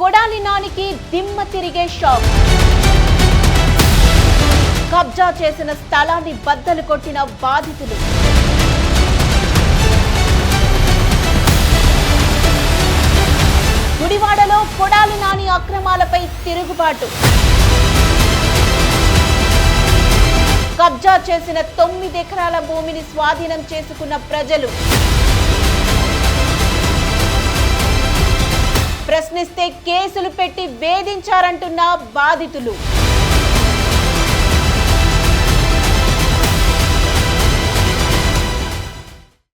కొడాలి నానికి దిమ్మ తిరిగే షాక్. కబ్జా చేసిన స్థలాన్ని బద్దలు కొట్టిన బాధితులు. గుడివాడలో కొడాలి నాని అక్రమాలపై తిరుగుబాటు. కబ్జా చేసిన తొమ్మిది ఎకరాల భూమిని స్వాధీనం చేసుకున్న ప్రజలు. ప్రశ్నిస్తే కేసులు పెట్టి వేధించారంటున్న బాధితులు.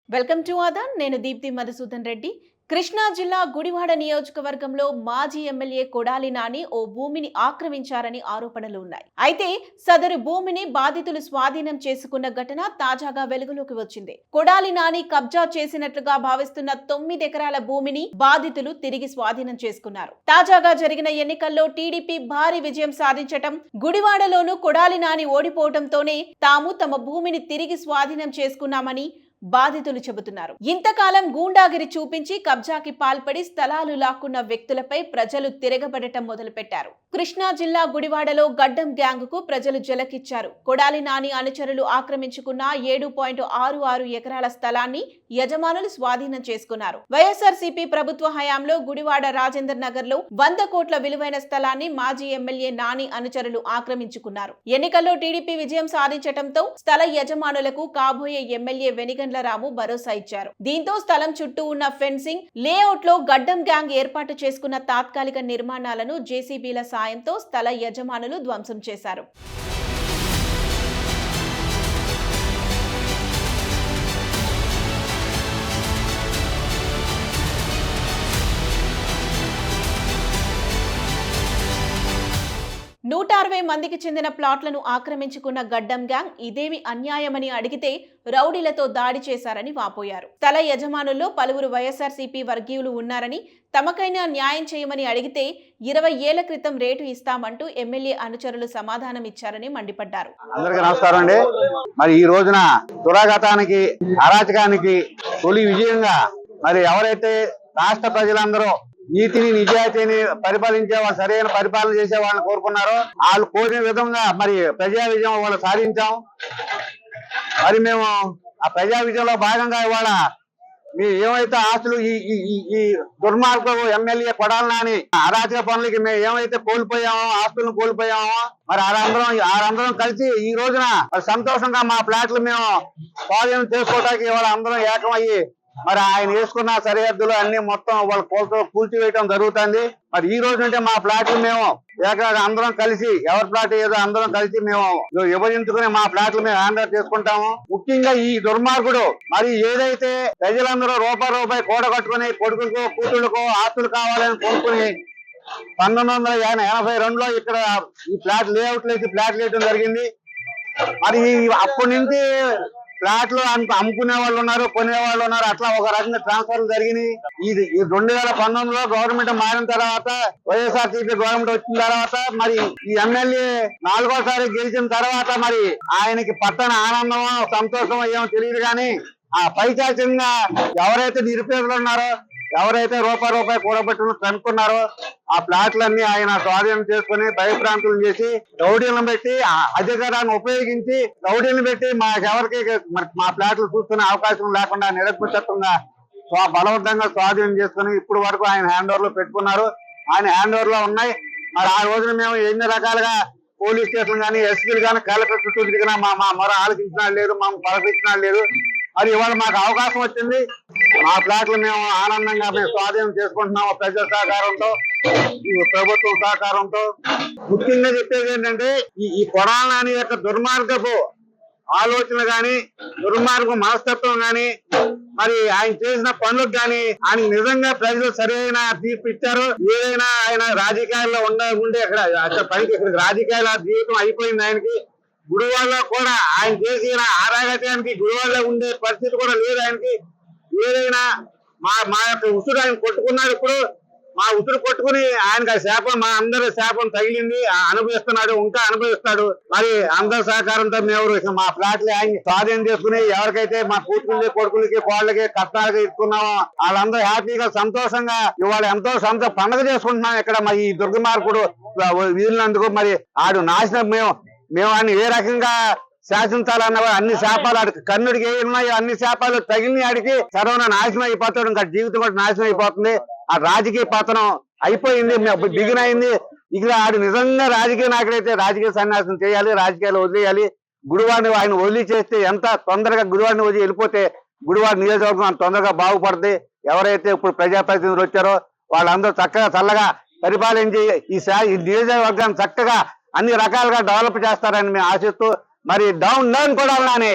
వెల్కమ్ టు ఆదా నేను దీప్తి మధుసూదన్ రెడ్డి. కృష్ణా జిల్లా గుడివాడ నియోజకవర్గంలో మాజీ ఎమ్మెల్యే కొడాలి నాని ఓ భూమిని ఆక్రమించారని ఆరోపణలు ఉన్నాయి. అయితే సదరు భూమిని బాధితులు స్వాధీనం చేసుకున్న ఘటన తాజాగా వెలుగులోకి వచ్చింది. కొడాలి నాని కబ్జా చేసినట్లుగా భావిస్తున్న తొమ్మిది ఎకరాల భూమిని బాధితులు తిరిగి స్వాధీనం చేసుకున్నారు. తాజాగా జరిగిన ఎన్నికల్లో టీడీపీ భారీ విజయం సాధించటం గుడివాడలోనూ కొడాలి నాని ఓడిపోవడంతోనే తాము తమ భూమిని తిరిగి స్వాధీనం చేసుకున్నామని బాధితులు చెబుతున్నారు. ఇంతకాలం గూండాగిరి చూపించి కబ్జాకి పాల్పడి స్థలాలు లాక్కున్న వ్యక్తులపై ప్రజలు తిరగబడటం మొదలుపెట్టారు. కృష్ణా జిల్లా గుడివాడలో గడ్డం గ్యాంగ్కు ప్రజలు జలకిచ్చారు. కొడాలి నాని అనుచరులు ఆక్రమించుకున్న ఏడు పాయింట్ ఆరు ఆరు ఎకరాల స్థలాన్ని యజమానులు స్వాధీనం చేసుకున్నారు. వైఎస్ఆర్సీపీ ప్రభుత్వ హయాంలో గుడివాడ రాజేందర్ నగర్లో వంద కోట్ల విలువైన స్థలాన్ని మాజీ ఎమ్మెల్యే నాని అనుచరులు ఆక్రమించుకున్నారు. ఎన్నికల్లో టీడీపీ విజయం సాధించటంతో స్థల యజమానులకు కాబోయే ఎమ్మెల్యే వెనిగన్ రావు భరోసా ఇచ్చారు. దీంతో స్థలం చుట్టూ ఉన్న ఫెన్సింగ్ లేఅవుట్లో గడ్డం గ్యాంగ్ ఏర్పాటు చేసుకున్న తాత్కాలిక నిర్మాణాలను జేసీబీల సాయంతో స్థల యజమానులు ధ్వంసం చేశారు. నూట అరవై మందికి చెందిన ప్లాట్లను ఆక్రమించుకున్న గడ్డం గ్యాంగ్ ఇదేమి అన్యాయమని అడిగితే రౌడీలతో దాడి చేశారని వాపోయారు. తల యజమానుల్లో పలువురు వైఎస్ఆర్సీపీ వర్గీయులు ఉన్నారని తమకైనా న్యాయం చేయమని అడిగితే ఇరవై ఏళ్ళ క్రితం రేటు ఇస్తామంటూ ఎమ్మెల్యే అనుచరులు సమాధానం ఇచ్చారని మండిపడ్డారు. అందరికీ నమస్కారం అండి. మరి ఈ రోజున దురాఘాతానికి అరాచకానికి తొలి విజయంగా మరి ఎవరైతే రాష్ట్ర ప్రజలందరూ నీతిని నిజాయితీని పరిపాలించే వాళ్ళు సరైన పరిపాలన చేసే వాళ్ళని కోరుకున్నారో. వాళ్ళు కోరిన విధంగా మరి ప్రజా విజయం వాళ్ళు సాధించాం. మరి మేము ఆ ప్రజా విజయంలో భాగంగా ఇవాళ మీ ఏమైతే ఆస్తులు ఈ ఈ ఈ- ఎమ్మెల్యే కొడాలని అరాచక పనులకి మేము ఏమైతే కోల్పోయామో ఆస్తులను కోల్పోయామో మరి ఆరందరం ఆరందరం కలిసి ఈ రోజున మరి సంతోషంగా మా ఫ్లాట్లు మేము స్వాధీనం చేసుకోవడానికి ఇవాళ అందరం ఏకమయ్యి మరి ఆయన వేసుకున్న సరిహద్దులు అన్ని మొత్తం వాళ్ళ కోల్తో కూల్చివేయటం జరుగుతుంది. మరి ఈ రోజు నుండి మా ఫ్లాట్లు మేము ఏకంగా అందరం కలిసి ఎవరి ఫ్లాట్ ఏదో అందరం కలిసి మేము విభజించుకుని మా ఫ్లాట్లు మేము హ్యాండ్ చేసుకుంటాము. ముఖ్యంగా ఈ దుర్మార్గుడు మరి ఏదైతే ప్రజలందరూ రూపాయి రూపాయి కూడ కట్టుకుని కొడుకులకో కూతుళ్ళకో ఆస్తులు కావాలని కొనుక్కుని పంతొమ్మిది వందల ఎనభై రెండులో ఇక్కడ ఈ ఫ్లాట్ లేఅవుట్ వేసి ఫ్లాట్ వేయడం జరిగింది. మరి అప్పటి నుంచి ఫ్లాట్లు అంత అమ్ముకునే వాళ్ళు ఉన్నారు కొనే వాళ్ళు ఉన్నారు అట్లా ఒక రకంగా ట్రాన్స్ఫర్లు జరిగినాయి. ఇది ఈ రెండు వేల పంతొమ్మిదిలో గవర్నమెంట్ మారిన తర్వాత వైఎస్ఆర్సీపీ గవర్నమెంట్ వచ్చిన తర్వాత మరి ఈ ఎమ్మెల్యే నాలుగోసారి గెలిచిన తర్వాత మరి ఆయనకి పట్టణ ఆనందమో సంతోషమో ఏమో తెలియదు కానీ ఆ పైచాచంగా ఎవరైతే నిరుపేదలు ఉన్నారో ఎవరైతే రూపాయి రూపాయి కూడబెట్టును కనుక్కున్నారో ఆ ప్లాట్లన్నీ ఆయన స్వాధీనం చేసుకుని భయప్రాంతులు చేసి రౌడీలను పెట్టి అధికారాన్ని ఉపయోగించి రౌడీలను పెట్టి మాకెవరికి మా ప్లాట్లు చూసుకునే అవకాశం లేకుండా నిరక్షత్వంగా బలవంతంగా స్వాధీనం చేసుకుని ఇప్పుడు వరకు ఆయన హ్యాండ్ ఓవర్లో పెట్టుకున్నారు. ఆయన హ్యాండ్ ఓవర్లో ఉన్నాయి. మరి ఆ రోజున మేము ఎన్ని రకాలుగా పోలీస్ స్టేషన్ కానీ ఎస్పీలు కానీ కలెక్టర్ చుట్టూ తిరిగినా మా మా మరో ఆలోచించినాడు లేదు మా పలకరించినాడు లేదు. మరి ఇవాళ మాకు అవకాశం వచ్చింది. మా ప్లాట్లు మేము ఆనందంగా మేము స్వాధీనం చేసుకుంటున్నాము ప్రజల సహకారంతో ఈ ప్రభుత్వం సహకారంతో. ముఖ్యంగా చెప్పేది ఏంటంటే ఈ ఈ కొడాలని యొక్క దుర్మార్గపు ఆలోచన గాని దుర్మార్గం మనస్తత్వం గాని మరి ఆయన చేసిన పనులకు గాని ఆయన నిజంగా ప్రజలు సరైన తీర్పు ఇచ్చారు. ఏదైనా ఆయన రాజకీయాల్లో ఉండ ఉండే అక్కడ పనికి ఇక్కడ రాజకీయాల జీవితం అయిపోయింది ఆయనకి. గుడివాళ్ళ కూడా ఆయన చేసిన ఆరాగత్యానికి గుడివాళ్ళ ఉండే పరిస్థితి కూడా లేదు ఆయనకి. ఏదైనా మా మా యొక్క ఉసురు ఆయన కొట్టుకున్నాడు ఇప్పుడు. మా ఉసురు కొట్టుకుని ఆయనకి ఆ శాపం మా అందరి శాపం తగిలింది. ఆ అనుభవిస్తున్నాడు ఇంకా అనుభవిస్తాడు. మరి అందరి సహకారంతో మేము మా ఫ్లాట్లు ఆయన స్వాధీనం చేసుకుని ఎవరికైతే మా కూతుళ్ళకి కొడుకులకి కోళ్ళకి కష్టాలకి ఇస్తున్నామో వాళ్ళందరూ హ్యాపీగా సంతోషంగా ఇవాళ ఎంతో సంతో పండగ చేసుకుంటున్నాం ఇక్కడ మరి ఈ దుర్గమార్కుడు వీళ్ళందుకు మరి ఆడు నాశనం మేము మేము ఆయన ఏ రకంగా శాసించాలన్న అన్ని శాపాలు కన్నుడికి ఏ ఉన్నాయో అన్ని శాపాలు తగిలిన ఆడికి. సర్వన నాశనం అయిపోతాడు. ఇంకా జీవితం కూడా నాశనం అయిపోతుంది. ఆ రాజకీయ పతనం అయిపోయింది. బిగిన్ అయింది. ఇక ఆడు నిజంగా రాజకీయ నాయకుడైతే రాజకీయ సన్యాసం చేయాలి రాజకీయాలు వదిలేయాలి. గుడివాడిని ఆయన వదిలి చేస్తే ఎంత తొందరగా గుడివాడిని వదిలి వెళ్ళిపోతే గుడివాడ నియోజకవర్గం అంత తొందరగా బాగుపడుతుంది ఎవరైతే ఇప్పుడు ప్రజాప్రతినిధులు వచ్చారో వాళ్ళందరూ చక్కగా చల్లగా పరిపాలించి ఈ నియోజకవర్గాన్ని చక్కగా అన్ని రకాలుగా డెవలప్ చేస్తారని మేము ఆశిస్తూ మరి డౌన్ డౌన్ కొడాలని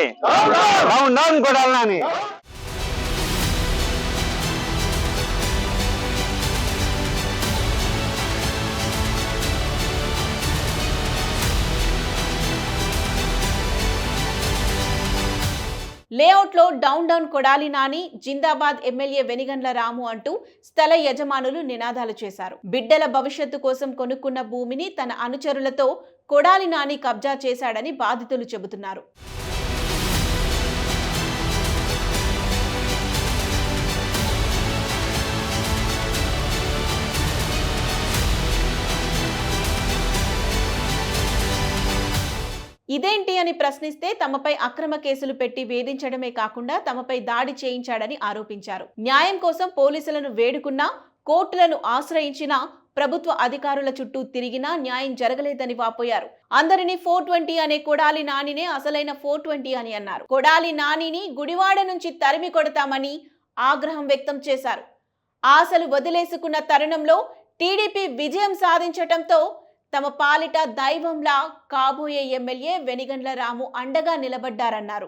డౌన్ డౌన్. కొడాలని లేఅవుట్లో డౌన్ డౌన్ కొడాలి నాని జిందాబాద్ ఎమ్మెల్యే వెనిగండ్ల రాము అంటూ స్థల యజమానులు నినాదాలు చేశారు. బిడ్డల భవిష్యత్తు కోసం కొనుక్కున్న భూమిని తన అనుచరులతో కొడాలి నాని కబ్జా చేశాడని బాధితులు చెబుతున్నారు. ఇదేంటి అని ప్రశ్నిస్తే తమపై అక్రమ కేసులు పెట్టి వేధించడమే కాకుండా తమపై దాడి చేయించాడని ఆరోపించారు. న్యాయం కోసం పోలీసులను వేడుకున్నా కోర్టులను ఆశ్రయించినా ప్రభుత్వ అధికారుల చుట్టూ తిరిగినా న్యాయం జరగలేదని వాపోయారు. అందరినీ ఫోర్ ట్వంటీ అనే కొడాలి నానినే అసలైన ఫోర్ ట్వంటీ అని అన్నారు. కొడాలి నానిని గుడివాడ నుంచి తరిమి కొడతామని ఆగ్రహం వ్యక్తం చేశారు. ఆశలు వదిలేసుకున్న తరుణంలో టీడీపీ విజయం సాధించటంతో తమ పాలిట దైవంలా కాబోయే ఎమ్మెల్యే వెనిగండ్ల రాము అండగా నిలబడ్డారన్నారు.